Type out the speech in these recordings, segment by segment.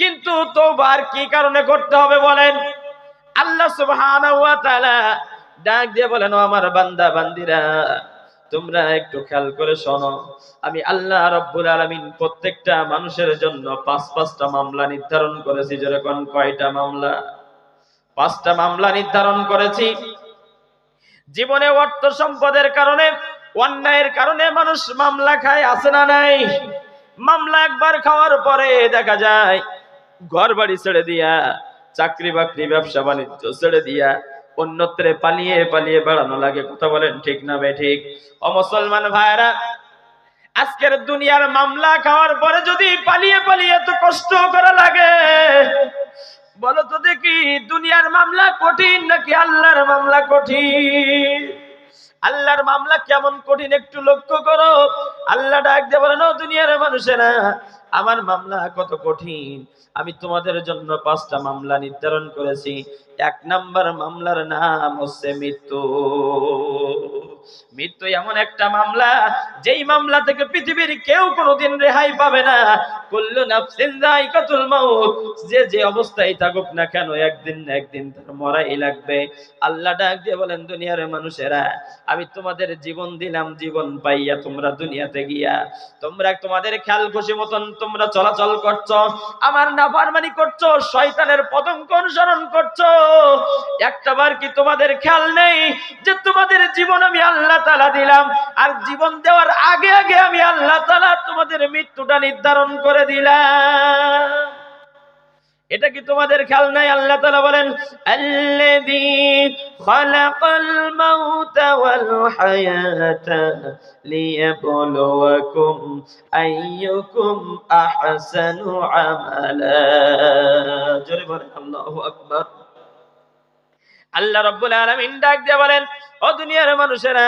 কিন্তু তোবার কি কারণে করতে হবে বলেন? আল্লাহ তাআলা ডাক দিয়ে বলেন আমার বান্দা, বান্দিরা, তোমরা একটু খেয়াল করে শোনো। আমি আল্লাহ রব্বুল আলামিন প্রত্যেকটা মানুষের জন্য পাঁচ, পাঁচটা মামলা নির্ধারণ করেছি। যেরকম কয়টা মামলা? পাঁচটা মামলা নির্ধারণ করেছি। জীবনে অর্থ সম্পদের কারণে, অন্যায়ের কারণে মানুষ মামলা খায়, আছে না নাই? মামলা একবার খাওয়ার পরে দেখা যায় ঘর বাড়ি ছেড়ে দিয়া চাকরি বাকরি ব্যবসা, বাণিজ্য ছেড়ে দিয়া অন্যত্রে পালিয়ে পালিয়ে বেড়ানো লাগে। কথা বলেন ঠিক না বে ঠিক। ও মুসলমান ভাইরা আজকের দুনিয়ার মামলা খাওয়ার পরে যদি পালিয়ে পালিয়ে এত কষ্ট করা লাগে, বলো তো দেখি, দুনিয়ার মামলা কঠিন নাকি আল্লাহর মামলা কঠিন? আল্লাহর মামলা কেমন কঠিন একটু লক্ষ্য করো। আল্লাহ ডাক দিয়ে "ও দুনিয়ার মানুষেরা আমার মামলা কত কঠিন? আমি তোমাদের জন্য পাঁচটা মামলা নির্ধারণ করেছি। এক নাম্বার মামলার নাম হচ্ছে মৃত্যু। মৃত্যু এমন একটা মামলা, যেই মামলা থেকে পৃথিবীর কেউ কোনোদিন রেহাই পাবে না। কুল্লু নাফসিন যে যে অবস্থায় থাকুক না কেন, একদিন না একদিন তার মরাই লাগবে। আল্লাহ ডাক দিয়ে বলেন, দুনিয়ার মানুষেরা, আমি তোমাদের জীবন দিলাম, জীবন পাইয়া তোমরা দুনিয়াতে গিয়া, তোমরা তোমাদের খেয়াল খুশি মতন তোমরা চলাচল করছ, আমার নাফারমানি করছ, শয়তানের পতঙ্গ অনুসরণ করছ। একটা বার কি তোমাদের খেয়াল নেই যে তোমাদের জীবন আমি আল্লাহ তালা দিলাম, আর জীবন দেওয়ার আগে আগে আমি আল্লাহ তালা তোমাদের মৃত্যুটা নির্ধারণ করে দিলাম। এটা কি তোমাদের খেয়াল নাই? আল্লাহ তাআলা বলেন আল্লাহু রাব্বুল আলামিন ডাক দিয়ে বলেন, ও দুনিয়ার মানুষেরা,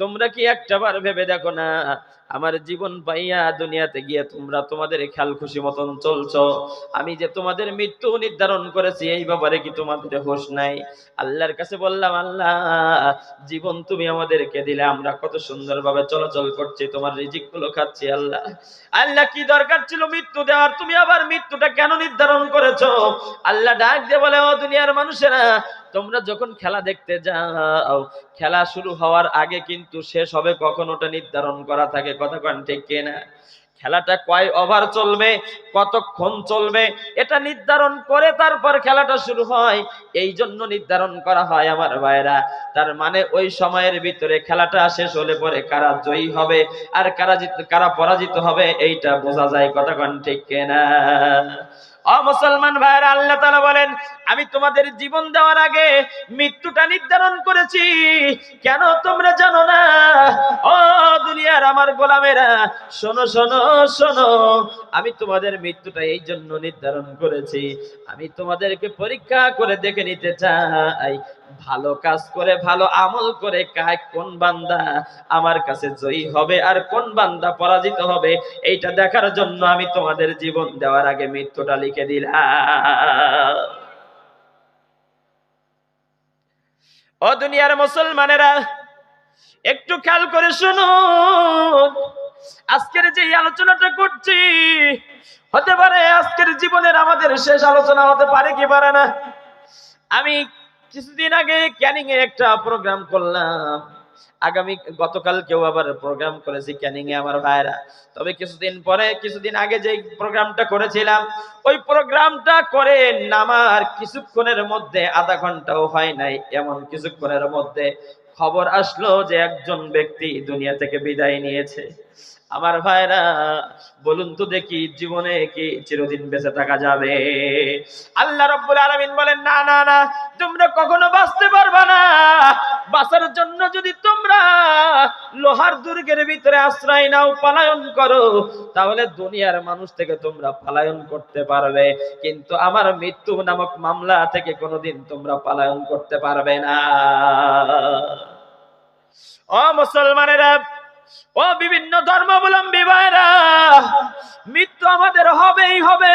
তোমরা কি একটাবার ভেবে দেখো না আমার জীবন পাইয়া দুনিয়াতে গিয়ে তোমরা তোমাদের খেয়াল খুশি মতন চলছো। আমি যে তোমাদের মৃত্যু নির্ধারণ করেছি, এই ব্যাপারে কি তোমাদের হোশ নাই? আল্লাহর কাছে বললাম, আল্লাহ, জীবন তুমি আমাদেরকে দিলে, আমরা কত সুন্দরভাবে চলাচল করছি, তোমার রিজিকগুলো খাচ্ছি, আল্লাহ। আল্লাহ, কি দরকার ছিল মৃত্যু দেওয়ার? তুমি আবার মৃত্যুটা কেন নির্ধারণ করেছ? আল্লাহ ডাক দিয়ে বলে, ও দুনিয়ার মানুষেরা তোমরা যখন খেলা দেখতে যাও, খেলা শুরু হওয়ার আগে কিন্তু শেষ হবে কখন ওটা নির্ধারণ করা থাকে? কথা কন ঠিক কিনা? খেলাটা কয় ওভার চলবে? কতক্ষণ চলবে? এটা নির্ধারণ করে তারপর খেলাটা শুরু হয়। এই জন্য নির্ধারণ করা হয় আমার ভাইরা তার মানে ওই সময়ের ভিতরে খেলাটা শেষ হলে পরে কারা জয়ী হবে আর কারা কারা পরাজিত হবে, এইটা বোঝা যায়। কথা কন ঠিক কিনা? অ মুসলমান ভাইরা আল্লাহ তাআলা বলেন, আমি তোমাদের জীবন দেওয়ার আগে মৃত্যুটা নির্ধারণ করেছি। কেন তোমরা জানো না? ও দুনিয়ার আমার গোলামেরা, শোনো শোনো শোনো, আমি তোমাদের মৃত্যুটা এই জন্য নির্ধারণ করেছি। আমি তোমাদেরকে পরীক্ষা করে দেখে নিতে চাই। ভালো কাজ করে, ভালো আমল করে কায় কোন বান্দা আমার কাছে জয়ী হবে আর কোন বান্দা পরাজিত হবে, এইটা দেখার জন্য আমি তোমাদের জীবন দেওয়ার আগে মৃত্যুটা লিখে দিলাম ও দুনিয়ার মুসলমানেরা, একটু খেয়াল করে শুনুন আজকের যে আলোচনাটা করছি, হতে পারে আজকের জীবনের আমাদের শেষ আলোচনা হতে পারে কি পারে না। আমি কিছুদিন আগে ক্যানিং এ একটা প্রোগ্রাম করলাম। আগামী গতকাল কেউ আবার প্রোগ্রাম করেছি ক্যানিং এ আমার ভাইরা তবে কিছুদিন পরে, কিছুদিন আগে যে প্রোগ্রামটা করেছিলাম, ওই প্রোগ্রামটা করে নামার কিছুক্ষণের মধ্যে আধা ঘন্টাও হয় নাই। এমন কিছুক্ষণের মধ্যে খবর আসলো যে একজন ব্যক্তি দুনিয়া থেকে বিদায় নিয়েছে। আমার ভাইরা, বলুন তো দেখি জীবনে কি চিরদিন বেঁচে থাকা যাবে? আল্লাহ রব্বুল আলামিন বলেন, না না না, তোমরা কখনো বাঁচতে পারবে না। বাঁচার জন্য যদি তোমরা লোহার দুর্গের ভিতরে আশ্রয় নাও, পলায়ন করো, তাহলে দুনিয়ার মানুষ থেকে তোমরা পলায়ন করতে পারবে। কিন্তু আমার মৃত্যু নামক মামলা থেকে কোনোদিন তোমরা পলায়ন করতে পারবে না। ও মুসলমানেরা ও বিভিন্ন ধর্মাবলম্বী ভাইরা, মৃত্যু আমাদের হবেই হবে।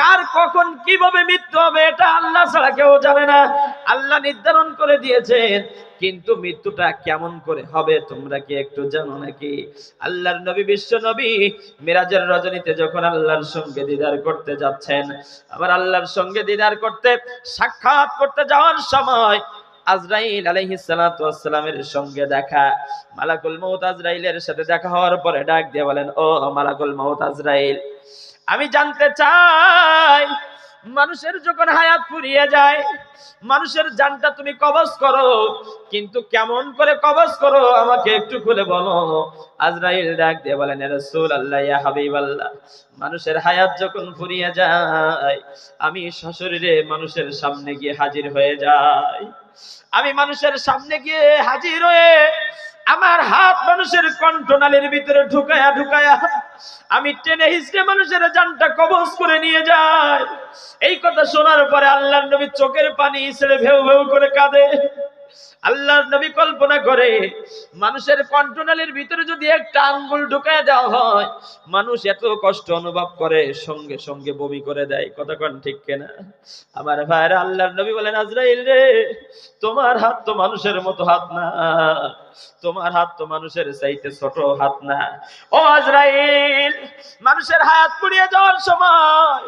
কার কখন কীভাবে মৃত্যু হবে এটা আল্লাহ ছাড়া কেউ জানে না। আল্লাহ নির্ধারণ করে দিয়েছেন, কিন্তু মৃত্যুটা কেমন করে হবে তোমরা কি একটু জানো নাকি? আল্লাহর নবী, বিশ্ব নবী মিরাজের রজনীতে যখন আল্লাহর সঙ্গে দিদার করতে যাচ্ছেন, আবার আল্লাহর সঙ্গে দিদার করতে সাক্ষাৎ করতে যাওয়ার সময় আজরাইল আলাইহিস সঙ্গে দেখা। মালাকুল মউত আজরাইলের সাথে দেখা হওয়ার পরে ডাক দিয়ে বলেন, ও মালাকুল মউত আজরাইল, আমি জানতে চাই, মানুষের যখন হায়াত ফুরিয়ে যায়, মানুষের জানটা তুমি কবজ করো, কিন্তু কেমন করে কবজ করো আমাকে একটু খুলে বলো। আজরাইল ডাক দিয়ে বলেন রাসূল আল্লাহ ইয়া হাবিবাল্লাহ, মানুষের হায়াত যখন ফুরিয়ে যায়, আমি সশরীরে মানুষের সামনে গিয়ে হাজির হয়ে যাই। আমি মানুষের সামনে গিয়ে হাজির হয়ে আমার হাত মানুষের কণ্ঠনালীর ভিতরে ঢুকায়া ঢুকায়া আমি টেনে হিসড়ে মানুষের জানটা কবজ করে নিয়ে যায় এই কথা শোনার পরে আল্লাহ নবী চোখের পানি ছেড়ে ভেউ ভেউ করে কাঁদে। আল্লাহর নবী কল্পনা করে, মানুষের কণ্ঠনালীর ভিতরে যদি একটা আঙ্গুল ঢুকায় দেওয়া হয়, মানুষ এত কষ্ট অনুভব করে, সঙ্গে সঙ্গে বমি করে দেয়। কতক্ষণ ঠিক কেনা? আমার ভাইরা, আল্লাহর নবী বলেন, আজরাইল রে, তোমার হাত তো মানুষের মতো হাত না। তোমার হাত তো মানুষের চাইতে ছোট হাত না। ও আজরাইল, মানুষের হাত পুড়িয়ে যাওয়ার সময়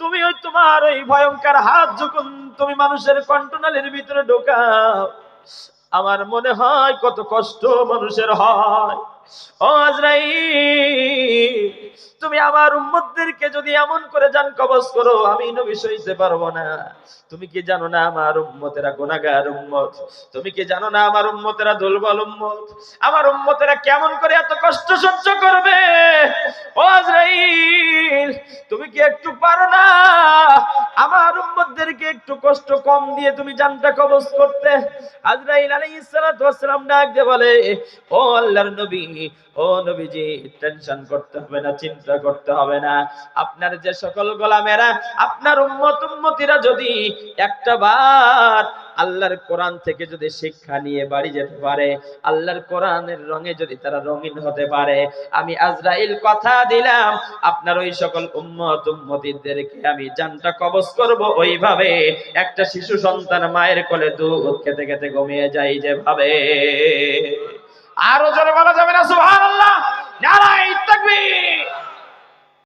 তুমি ওই তোমার ওই ভয়ঙ্কর হাত যখন তুমি মানুষের কণ্ঠনালীর ভিতরে ঢোকাও আমার মনে হয় কত কষ্ট মানুষের হয়। তুমি আমার উম্মতদেরকে যদি এমন করে জান কবজ করো, আমি নবী সইতে পারব না। তুমি কি জানো না আমার উম্মতেরা গুনাহগার উম্মত? তুমি কি জানো না আমার উম্মতেরা দুর্বল উম্মত? আমার উম্মতেরা কেমন করে এত কষ্ট সহ্য করবে? ও তুমি কি একটু পারো না? আমার উম্মতদেরকে একটু কষ্ট কম দিয়ে তুমি জানটা কবজ করতে। আজরাইল আলাইহিস সালাতু ওয়াস সালাম ডাক দিয়ে বলে, ও আল্লাহর নবী ও নবীজি টেনশন করতে হবে না, চিন্তা করতে হবে না। আপনার যে সকল গোলামেরা, আপনার উম্মত উম্মতিরা যদি একটা বার আল্লাহর কোরআন থেকে যদি শিক্ষা নিয়ে বাড়ি যেতে পারে, আল্লাহর কোরআনের রঙে যদি তারা রঙিন হতে পারে, আমি আজরাইল কথা দিলাম, আপনার ওই সকল উম্মত উম্মতিদেরকে আমি জানটা কবজ করব ওইভাবে। একটা শিশু সন্তান মায়ের কোলে দুধ খেতে খেতে ঘুমিয়ে যায় যেভাবে। আরও জোরে বলা যাবে না সুবহানাল্লাহ। নারায়ে তাকবীর।